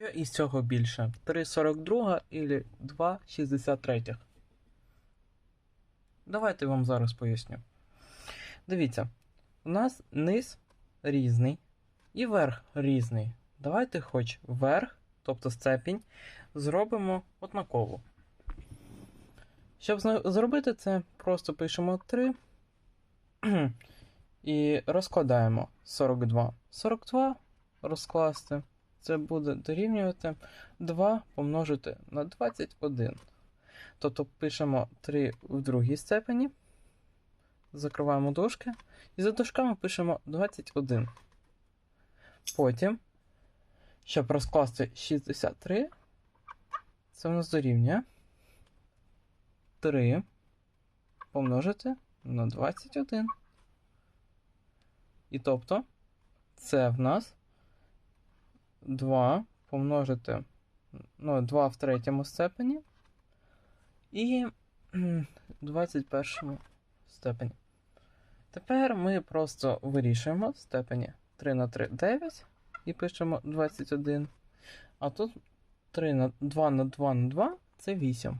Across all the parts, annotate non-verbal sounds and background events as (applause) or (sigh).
Що із цього більше? 3,42 или 2,63? Давайте вам зараз поясню. Дивіться, у нас низ різний і верх різний. Давайте хоч верх, тобто степінь, зробимо однаково. Щоб зробити це, просто пишемо 3 (clears throat) і розкладаємо 42. 42 розкласти. Це буде дорівнювати 2 помножити на 21. Тобто пишемо 3 в другій степені, закриваємо дужки, і за дужками пишемо 21. Потім, щоб розкласти 63, це в нас дорівнює 3 помножити на 21. І тобто, це в нас 2 помножити ну, 2 в третьому степені і кхм, 21 степені. Тепер ми просто вирішуємо степені 3 на 3 9 і пишемо 21. А тут 3 на 2 на 2 на 2 це 8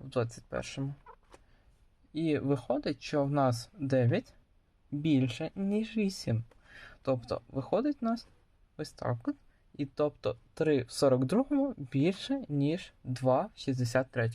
в 21. І виходить, що в нас 9 більше, ніж 8. Тобто, виходить у нас ось так. І тобто 3 в 42 більше, ніж 2 в 63.